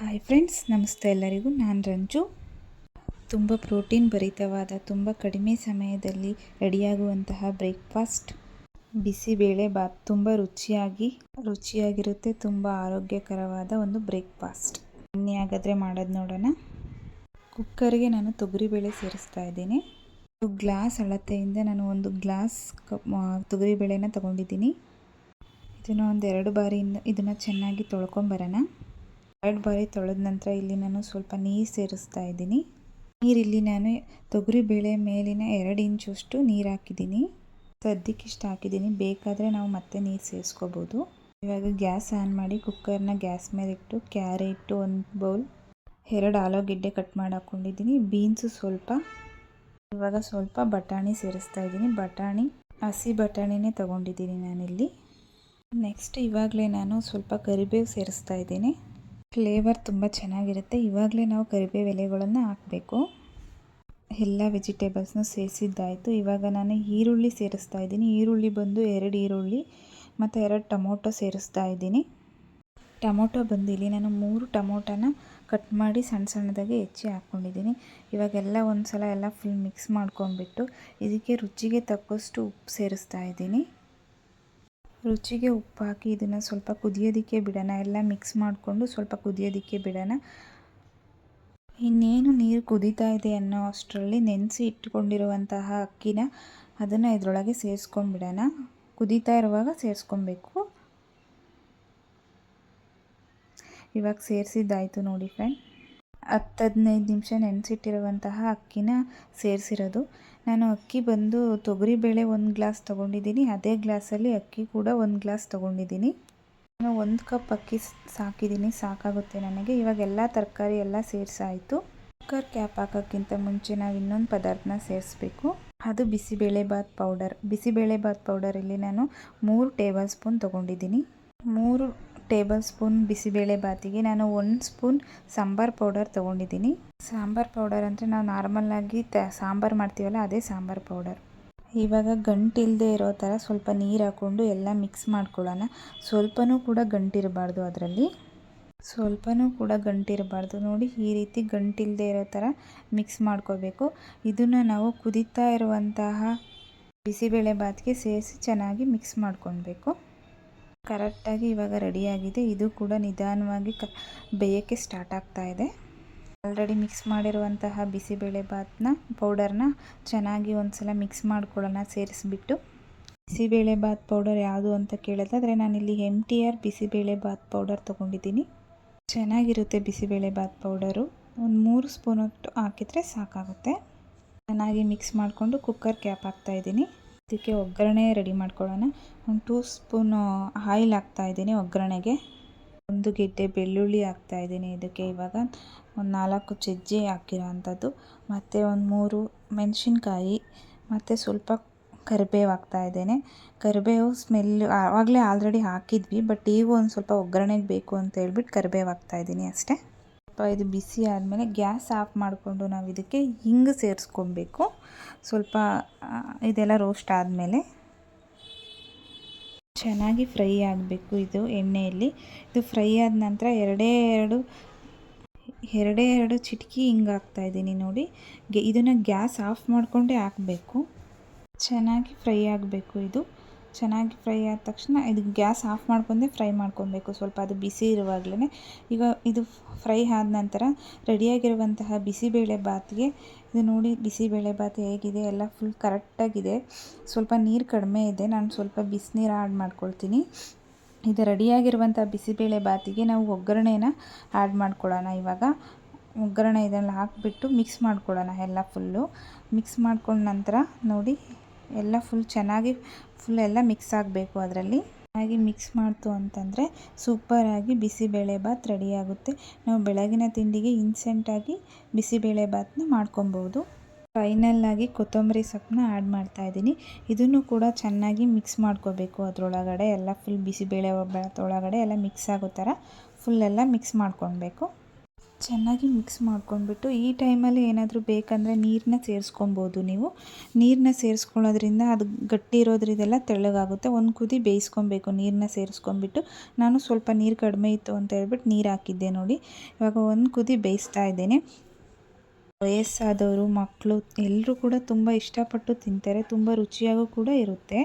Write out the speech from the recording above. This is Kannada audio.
ಹಾಯ್ ಫ್ರೆಂಡ್ಸ್ ನಮಸ್ತೆ ಎಲ್ಲರಿಗೂ. ನಾನು ರಂಜು. ತುಂಬ ಪ್ರೋಟೀನ್ ಭರಿತವಾದ, ತುಂಬ ಕಡಿಮೆ ಸಮಯದಲ್ಲಿ ರೆಡಿಯಾಗುವಂತಹ ಬ್ರೇಕ್ಫಾಸ್ಟ್. ಬಿಸಿಬೇಳೆ ಬಾತ್ ತುಂಬ ರುಚಿಯಾಗಿ, ರುಚಿಯಾಗಿರುತ್ತೆ, ತುಂಬ ಆರೋಗ್ಯಕರವಾದ ಒಂದು ಬ್ರೇಕ್ಫಾಸ್ಟ್. ಬನ್ನಿ ಹಾಗಾದರೆ ಮಾಡೋದು ನೋಡೋಣ. ಕುಕ್ಕರ್ಗೆ ನಾನು ತೊಗರಿಬೇಳೆ ಸೇರಿಸ್ತಾ ಇದ್ದೀನಿ. ಗ್ಲಾಸ್ ಅಳತೆಯಿಂದ ನಾನು ಒಂದು ಗ್ಲಾಸ್ ಕಪ್ ತೊಗರಿಬೇಳೆನ ತಗೊಂಡಿದ್ದೀನಿ. ಇದನ್ನು ಒಂದು ಎರಡು ಬಾರಿಯಿಂದ ಇದನ್ನು ಚೆನ್ನಾಗಿ ತೊಳ್ಕೊಂಬರೋಣ. ಎರಡು ಬಾರಿ ತೊಳೆದ ನಂತರ ಇಲ್ಲಿ ನಾನು ಸ್ವಲ್ಪ ನೀರು ಸೇರಿಸ್ತಾ ಇದ್ದೀನಿ. ನೀರಿಲ್ಲಿ ನಾನು ತೊಗರಿ ಬೇಳೆ ಮೇಲಿನ ಎರಡು ಇಂಚಷ್ಟು ನೀರು ಹಾಕಿದ್ದೀನಿ. ಸದ್ಯಕ್ಕೆ ಇಷ್ಟು ಹಾಕಿದ್ದೀನಿ. ಬೇಕಾದರೆ ನಾವು ಮತ್ತೆ ನೀರು ಸೇರಿಸ್ಕೋಬೋದು. ಇವಾಗ ಗ್ಯಾಸ್ ಆನ್ ಮಾಡಿ ಕುಕ್ಕರ್ನ ಗ್ಯಾಸ್ ಮೇಲೆ ಇಟ್ಟು, ಕ್ಯಾರೆಟು ಒಂದು ಬೌಲ್, ಎರಡು ಆಲೂಗೆಡ್ಡೆ ಕಟ್ ಮಾಡಿ ಹಾಕ್ಕೊಂಡಿದ್ದೀನಿ ಬೀನ್ಸು ಸ್ವಲ್ಪ, ಇವಾಗ ಸ್ವಲ್ಪ ಬಟಾಣಿ ಸೇರಿಸ್ತಾ ಇದ್ದೀನಿ. ಬಟಾಣಿ, ಹಸಿ ಬಟಾಣಿನೇ ತೊಗೊಂಡಿದ್ದೀನಿ ನಾನಿಲ್ಲಿ. ನೆಕ್ಸ್ಟ್ ಇವಾಗಲೇ ನಾನು ಸ್ವಲ್ಪ ಕರಿಬೇವು ಸೇರಿಸ್ತಾ ಇದ್ದೀನಿ. ಫ್ಲೇವರ್ ತುಂಬ ಚೆನ್ನಾಗಿರುತ್ತೆ. ಇವಾಗಲೇ ನಾವು ಕರಿಬೇವು ಎಲೆಗಳನ್ನು ಹಾಕಬೇಕು. ಎಲ್ಲ ವೆಜಿಟೇಬಲ್ಸ್ನ ಸೇರಿಸಿದ್ದಾಯಿತು. ಇವಾಗ ನಾನು ಈರುಳ್ಳಿ ಸೇರಿಸ್ತಾ ಇದ್ದೀನಿ. ಈರುಳ್ಳಿ ಬಂದು ಎರಡು ಈರುಳ್ಳಿ ಮತ್ತು ಎರಡು ಟೊಮೊಟೊ ಸೇರಿಸ್ತಾ ಇದ್ದೀನಿ. ಟೊಮೊಟೊ ಬಂದು ಇಲ್ಲಿ ನಾನು ಮೂರು ಟೊಮೊಟೊನ ಕಟ್ ಮಾಡಿ ಸಣ್ಣ ಸಣ್ಣದಾಗಿ ಹೆಚ್ಚಿ ಹಾಕ್ಕೊಂಡಿದ್ದೀನಿ. ಇವಾಗೆಲ್ಲ ಒಂದು ಸಲ ಎಲ್ಲ ಫುಲ್ ಮಿಕ್ಸ್ ಮಾಡ್ಕೊಂಡ್ಬಿಟ್ಟು, ಇದಕ್ಕೆ ರುಚಿಗೆ ತಕ್ಕಷ್ಟು ಉಪ್ಪು ಸೇರಿಸ್ತಾ ಇದ್ದೀನಿ. ರುಚಿಗೆ ಉಪ್ಪು ಹಾಕಿ ಇದನ್ನು ಸ್ವಲ್ಪ ಕುದಿಯೋದಕ್ಕೆ ಬಿಡೋಣ. ಎಲ್ಲ ಮಿಕ್ಸ್ ಮಾಡಿಕೊಂಡು ಸ್ವಲ್ಪ ಕುದಿಯೋದಕ್ಕೆ ಬಿಡೋಣ. ಇನ್ನೇನು ನೀರು ಕುದೀತಾ ಇದೆ ಅನ್ನೋ ಅಷ್ಟರಲ್ಲಿ ನೆನೆಸಿ ಇಟ್ಕೊಂಡಿರುವಂತಹ ಅಕ್ಕಿನ ಅದನ್ನು ಇದರೊಳಗೆ ಸೇರಿಸ್ಕೊಂಡ್ಬಿಡೋಣ ಕುದೀತಾ ಇರುವಾಗ ಸೇರಿಸ್ಕೊಬೇಕು. ಇವಾಗ ಸೇರಿಸಿದ್ದಾಯಿತು ನೋಡಿ ಫ್ರೆಂಡ್ ಹತ್ತು ಹದಿನೈದು ನಿಮಿಷ ನೆನೆಸಿಟ್ಟಿರುವಂತಹ ಅಕ್ಕಿನ ಸೇರಿಸಿರೋದು. ನಾನು ಅಕ್ಕಿ ಬಂದು ತೊಗರಿಬೇಳೆ ಒಂದು ಗ್ಲಾಸ್ ತೊಗೊಂಡಿದ್ದೀನಿ. ಅದೇ ಗ್ಲಾಸಲ್ಲಿ ಅಕ್ಕಿ ಕೂಡ ಒಂದು ಗ್ಲಾಸ್ ತೊಗೊಂಡಿದ್ದೀನಿ. ನಾನು ಒಂದು ಕಪ್ ಅಕ್ಕಿ ಸಾಕಿದ್ದೀನಿ. ಸಾಕಾಗುತ್ತೆ ನನಗೆ. ಇವಾಗ ಎಲ್ಲ ತರಕಾರಿ ಎಲ್ಲ ಸೇರಿಸಾಯಿತು. ಕುಕ್ಕರ್ ಕ್ಯಾಪ್ ಹಾಕೋಕ್ಕಿಂತ ಮುಂಚೆ ನಾವು ಇನ್ನೊಂದು ಪದಾರ್ಥನ ಸೇರಿಸ್ಬೇಕು. ಅದು ಬಿಸಿಬೇಳೆ ಬಾತ್ ಪೌಡರ್ ಬಿಸಿಬೇಳೆ ಬಾತ್ ಪೌಡರಲ್ಲಿ ನಾನು ಮೂರು ಟೇಬಲ್ ಸ್ಪೂನ್ ತೊಗೊಂಡಿದ್ದೀನಿ. ಮೂರು ಟೇಬಲ್ ಸ್ಪೂನ್ ಬಿಸಿಬೇಳೆ ಬಾತಿಗೆ. ನಾನು ಒಂದು ಸ್ಪೂನ್ ಸಾಂಬಾರು ಪೌಡರ್ ತೊಗೊಂಡಿದ್ದೀನಿ. ಸಾಂಬಾರು ಪೌಡರ್ ಅಂದರೆ ನಾವು ನಾರ್ಮಲ್ಲಾಗಿ ತ, ಸಾಂಬಾರು ಮಾಡ್ತೀವಲ್ಲ, ಅದೇ ಸಾಂಬಾರು ಪೌಡರ್. ಇವಾಗ ಗಂಟಿಲ್ಲದೆ ಇರೋ ಥರ ಸ್ವಲ್ಪ ನೀರು ಹಾಕ್ಕೊಂಡು ಎಲ್ಲ ಮಿಕ್ಸ್ ಮಾಡ್ಕೊಳ್ಳೋಣ. ಸ್ವಲ್ಪನೂ ಕೂಡ ಗಂಟಿರಬಾರ್ದು ಅದರಲ್ಲಿ. ಸ್ವಲ್ಪನೂ ಕೂಡ ಗಂಟಿರಬಾರ್ದು. ನೋಡಿ, ಈ ರೀತಿ ಗಂಟಿಲ್ಲದೆ ಇರೋ ಥರ ಮಿಕ್ಸ್ ಮಾಡ್ಕೋಬೇಕು. ಇದನ್ನು ನಾವು ಕುದೀತಾ ಇರುವಂತಹ ಬಿಸಿಬೇಳೆ ಬಾತ್ಗೆ ಸೇರಿಸಿ ಚೆನ್ನಾಗಿ ಮಿಕ್ಸ್ ಮಾಡ್ಕೊಳ್ಬೇಕು. ಕರೆಕ್ಟಾಗಿ ಇವಾಗ ರೆಡಿಯಾಗಿದೆ. ಇದು ಕೂಡ ನಿಧಾನವಾಗಿ ಕ, ಬೇಯೋಕ್ಕೆ ಸ್ಟಾರ್ಟ್ ಆಗ್ತಾ ಇದೆ. ಆಲ್ರೆಡಿ ಮಿಕ್ಸ್ ಮಾಡಿರುವಂತಹ ಬಿಸಿಬೇಳೆ ಬಾತ್ನ ಪೌಡರ್ನ ಚೆನ್ನಾಗಿ ಒಂದ್ಸಲ ಮಿಕ್ಸ್ ಮಾಡ್ಕೊಳ್ಳೋಣ, ಸೇರಿಸ್ಬಿಟ್ಟು. ಬಿಸಿಬೇಳೆ ಬಾತ್ ಪೌಡರ್ ಯಾವುದು ಅಂತ ಕೇಳೋದಾದರೆ ನಾನಿಲ್ಲಿ M T R bisibele bath powder ತೊಗೊಂಡಿದ್ದೀನಿ. ಚೆನ್ನಾಗಿರುತ್ತೆ ಬಿಸಿಬೇಳೆ ಬಾತ್ ಪೌಡರು. ಒಂದು ಮೂರು ಸ್ಪೂನಷ್ಟು ಹಾಕಿದರೆ ಸಾಕಾಗುತ್ತೆ. ಚೆನ್ನಾಗಿ ಮಿಕ್ಸ್ ಮಾಡಿಕೊಂಡು ಕುಕ್ಕರ್ ಕ್ಯಾಪ್ ಹಾಕ್ತಾಯಿದ್ದೀನಿ ಇದಕ್ಕೆ ಒಗ್ಗರಣೆ ರೆಡಿ ಮಾಡ್ಕೊಳ್ಳೋಣ. ಒಂದು ಟೂ ಸ್ಪೂನ್ ಆಯಿಲ್ ಹಾಕ್ತಾಯಿದ್ದೀನಿ ಒಗ್ಗರಣೆಗೆ. ಒಂದು ಗೆಡ್ಡೆ ಬೆಳ್ಳುಳ್ಳಿ ಹಾಕ್ತಾಯಿದ್ದೀನಿ ಇದಕ್ಕೆ ಇವಾಗ. ಒಂದು ನಾಲ್ಕು ಜಜ್ಜಿ ಹಾಕಿರೋ ಅಂಥದ್ದು ಮತ್ತು ಒಂದು ಮೂರು ಮೆಣಸಿನ್ಕಾಯಿ, ಮತ್ತು ಸ್ವಲ್ಪ ಕರಿಬೇವು ಹಾಕ್ತಾಯಿದ್ದೇನೆ ಕರಿಬೇವು ಸ್ಮೆಲ್ ಆವಾಗಲೇ ಆಲ್ರೆಡಿ ಹಾಕಿದ್ವಿ ಬಟ್ ಈಗ ಒಂದು ಸ್ವಲ್ಪ ಒಗ್ಗರಣೆಗೆ ಬೇಕು ಅಂತ ಹೇಳ್ಬಿಟ್ಟು ಕರಿಬೇವು ಹಾಕ್ತಾಯಿದ್ದೀನಿ ಅಷ್ಟೇ. ಸ್ವಲ್ಪ ಇದು ಬಿಸಿ ಆದಮೇಲೆ ಗ್ಯಾಸ್ ಆಫ್ ಮಾಡಿಕೊಂಡು ನಾವು ಇದಕ್ಕೆ ಹಿಂಗೆ ಸೇರಿಸ್ಕೊಬೇಕು. ಸ್ವಲ್ಪ ಇದೆಲ್ಲ ರೋಸ್ಟ್ ಆದಮೇಲೆ. ಚೆನ್ನಾಗಿ ಫ್ರೈ ಆಗಬೇಕು ಇದು ಎಣ್ಣೆಯಲ್ಲಿ. ಇದು ಫ್ರೈ ಆದ ನಂತರ ಎರಡೇ ಎರಡು ಎರಡೇ ಎರಡು ಚಿಟಕಿ ಹಿಂಗೆ ಹಾಕ್ತಾಯಿದ್ದೀನಿ ನೋಡಿ. ಇದನ್ನು ಗ್ಯಾಸ್ ಆಫ್ ಮಾಡಿಕೊಂಡೇ ಹಾಕಬೇಕು. ಚೆನ್ನಾಗಿ ಫ್ರೈ ಆಗಬೇಕು ಇದು. ಚೆನ್ನಾಗಿ ಫ್ರೈ ಆದ ತಕ್ಷಣ ಇದು ಗ್ಯಾಸ್ ಆಫ್ ಮಾಡ್ಕೊಂಡೆ ಫ್ರೈ ಮಾಡ್ಕೊಬೇಕು. ಸ್ವಲ್ಪ ಅದು ಬಿಸಿ ಇರುವಾಗಲೇ ಈಗ ಇದು ಫ್ರೈ ಆದ ನಂತರ ರೆಡಿಯಾಗಿರುವಂತಹ ಬಿಸಿಬೇಳೆ ಬಾತ್ಗೆ, ಇದು ನೋಡಿ ಬಿಸಿಬೇಳೆ ಬಾತ್ ಹೇಗಿದೆ? ಎಲ್ಲ ಫುಲ್ ಕರೆಕ್ಟಾಗಿದೆ. ಸ್ವಲ್ಪ ನೀರು ಕಡಿಮೆ ಇದೆ. ನಾನು ಸ್ವಲ್ಪ ಬಿಸಿನೀರು ಆ್ಯಡ್ ಮಾಡ್ಕೊಳ್ತೀನಿ. ಇದು ರೆಡಿಯಾಗಿರುವಂಥ ಬಿಸಿಬೇಳೆ ಬಾತಿಗೆ ನಾವು ಒಗ್ಗರಣೆನ ಆ್ಯಡ್ ಮಾಡ್ಕೊಳ್ಳೋಣ ಇವಾಗ. ಒಗ್ಗರಣೆ ಇದನ್ನು ಹಾಕಿಬಿಟ್ಟು ಮಿಕ್ಸ್ ಮಾಡ್ಕೊಳ್ಳೋಣ ಎಲ್ಲ ಫುಲ್ಲು ಮಿಕ್ಸ್ ಮಾಡ್ಕೊಂಡ ನಂತರ ನೋಡಿ ಎಲ್ಲ ಫುಲ್ ಚೆನ್ನಾಗಿ ಫುಲ್ ಎಲ್ಲ ಮಿಕ್ಸ್ ಆಗಬೇಕು ಅದರಲ್ಲಿ. ಚೆನ್ನಾಗಿ ಮಿಕ್ಸ್ ಮಾಡ್ತು ಅಂತಂದರೆ ಸೂಪರಾಗಿ ಬಿಸಿಬೇಳೆ ಬಾತ್ ರೆಡಿಯಾಗುತ್ತೆ ನಾವು ಬೆಳಗಿನ ತಿಂಡಿಗೆ ಇನ್ಸೆಂಟಾಗಿ ಬಿಸಿಬೇಳೆ ಬಾತನ್ನ ಮಾಡ್ಕೊಬೋದು. ಫೈನಲ್ಲಾಗಿ ಕೊತ್ತಂಬರಿ ಸೊಪ್ಪನ್ನ ಆ್ಯಡ್ ಮಾಡ್ತಾಯಿದ್ದೀನಿ ಇದನ್ನು ಕೂಡ ಚೆನ್ನಾಗಿ ಮಿಕ್ಸ್ ಮಾಡ್ಕೋಬೇಕು ಅದರೊಳಗಡೆ. ಎಲ್ಲ ಫುಲ್ ಬಿಸಿಬೇಳೆ ಬಾತ್ ಒಳಗಡೆ ಎಲ್ಲ ಮಿಕ್ಸ್ ಆಗೋ ಥರ ಫುಲ್ಲೆಲ್ಲ ಮಿಕ್ಸ್ ಮಾಡ್ಕೊಳ್ಬೇಕು. ಚೆನ್ನಾಗಿ ಮಿಕ್ಸ್ ಮಾಡ್ಕೊಂಡ್ಬಿಟ್ಟು ಈ ಟೈಮಲ್ಲಿ ಏನಾದರೂ ಬೇಕಂದರೆ ನೀರನ್ನ ಸೇರಿಸ್ಕೊಬೋದು ನೀವು. ನೀರನ್ನ ಸೇರಿಸ್ಕೊಳ್ಳೋದ್ರಿಂದ ಅದು ಗಟ್ಟಿ ಇರೋದ್ರಿಂದೆಲ್ಲ ತೆಳ್ಳಗಾಗುತ್ತೆ. ಒಂದು ಕುದಿ ಬೇಯಿಸ್ಕೊಬೇಕು ನೀರನ್ನ ಸೇರಿಸ್ಕೊಂಡ್ಬಿಟ್ಟು. ನಾನು ಸ್ವಲ್ಪ ನೀರು ಕಡಿಮೆ ಇತ್ತು ಅಂತ ಹೇಳ್ಬಿಟ್ಟು ನೀರು ಹಾಕಿದ್ದೆ ನೋಡಿ. ಇವಾಗ ಒಂದು ಕುದಿ ಬೇಯಿಸ್ತಾ ಇದ್ದೇನೆ. ವಯಸ್ಸಾದವರು ಮಕ್ಕಳು ಎಲ್ಲರೂ ಕೂಡ ತುಂಬ ಇಷ್ಟಪಟ್ಟು ತಿಂತಾರೆ. ತುಂಬ ರುಚಿಯಾಗೂ ಕೂಡ ಇರುತ್ತೆ.